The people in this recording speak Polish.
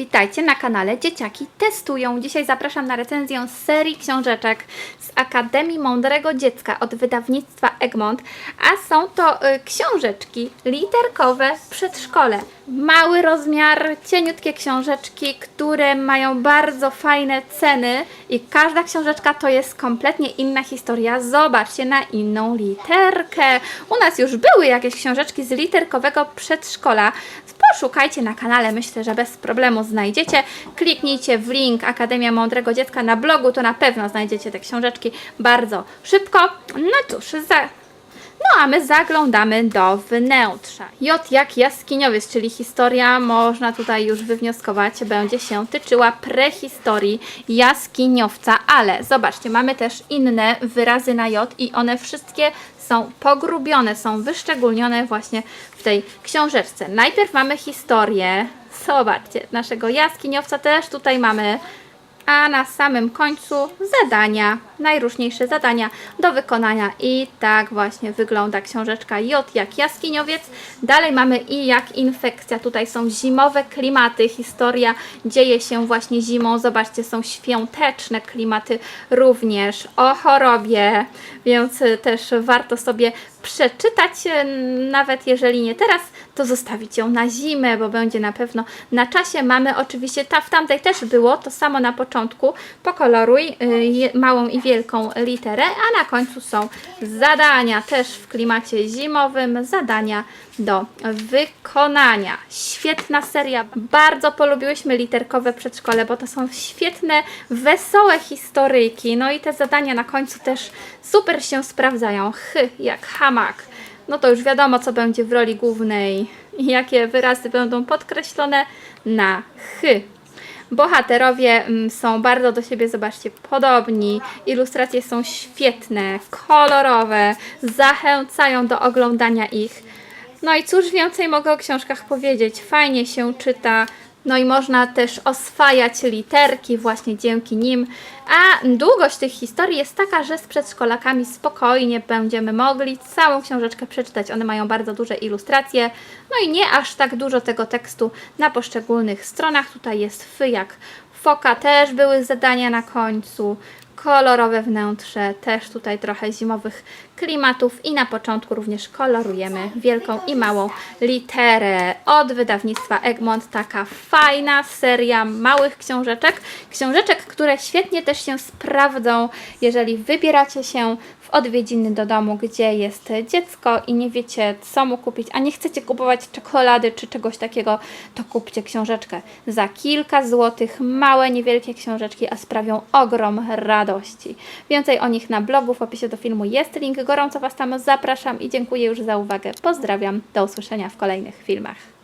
Witajcie na kanale Dzieciaki Testują. Dzisiaj zapraszam na recenzję serii książeczek z Akademii Mądrego Dziecka od wydawnictwa Egmont, a są to y, książeczki literkowe w przedszkole. Mały rozmiar, cieniutkie książeczki, które mają bardzo fajne ceny i każda książeczka to jest kompletnie inna historia. Zobaczcie na inną literkę. U nas już były jakieś książeczki z literkowego przedszkola. Poszukajcie na kanale, myślę, że bez problemu znajdziecie. Kliknijcie w link Akademia Mądrego Dziecka na blogu, to na pewno znajdziecie te książeczki bardzo szybko. No cóż, za... No a my zaglądamy do wnętrza. J jak jaskiniowiec, czyli historia, można tutaj już wywnioskować, będzie się tyczyła prehistorii jaskiniowca, ale zobaczcie, mamy też inne wyrazy na J i one wszystkie są pogrubione, są wyszczególnione właśnie w tej książeczce. Najpierw mamy historię, zobaczcie, naszego jaskiniowca też tutaj mamy a na samym końcu zadania, najróżniejsze zadania do wykonania. I tak właśnie wygląda książeczka J jak jaskiniowiec. Dalej mamy I jak infekcja. Tutaj są zimowe klimaty. Historia dzieje się właśnie zimą. Zobaczcie, są świąteczne klimaty również o chorobie, więc też warto sobie przeczytać, y, nawet jeżeli nie teraz, to zostawić ją na zimę, bo będzie na pewno na czasie. Mamy oczywiście, ta, w tamtej też było to samo na początku. Pokoloruj je- małą i wielką literę, a na końcu są zadania, też w klimacie zimowym, zadania do wykonania. Świetna seria. Bardzo polubiłyśmy literkowe przedszkole, bo to są świetne, wesołe historyjki. No i te zadania na końcu też super się sprawdzają. Chy, jak No to już wiadomo, co będzie w roli głównej i jakie wyrazy będą podkreślone na chy. Bohaterowie mm, są bardzo do siebie, zobaczcie, podobni. Ilustracje są świetne, kolorowe, zachęcają do oglądania ich. No i cóż więcej mogę o książkach powiedzieć? Fajnie się czyta. No i można też oswajać literki właśnie dzięki nim. A długość tych historii jest taka, że z przedszkolakami spokojnie będziemy mogli całą książeczkę przeczytać. One mają bardzo duże ilustracje, no i nie aż tak dużo tego tekstu na poszczególnych stronach. Tutaj jest fy jak foka, też były zadania na końcu kolorowe wnętrze, też tutaj trochę zimowych klimatów i na początku również kolorujemy wielką i małą literę od wydawnictwa Egmont. Taka fajna seria małych książeczek, książeczek, które świetnie też się sprawdzą, jeżeli wybieracie się w odwiedziny do domu, gdzie jest dziecko i nie wiecie co mu kupić, a nie chcecie kupować czekolady czy czegoś takiego, to kupcie książeczkę za kilka złotych, małe, niewielkie książeczki, a sprawią ogrom radości. Więcej o nich na blogu, w opisie do filmu jest link, gorąco Was tam zapraszam i dziękuję już za uwagę. Pozdrawiam, do usłyszenia w kolejnych filmach.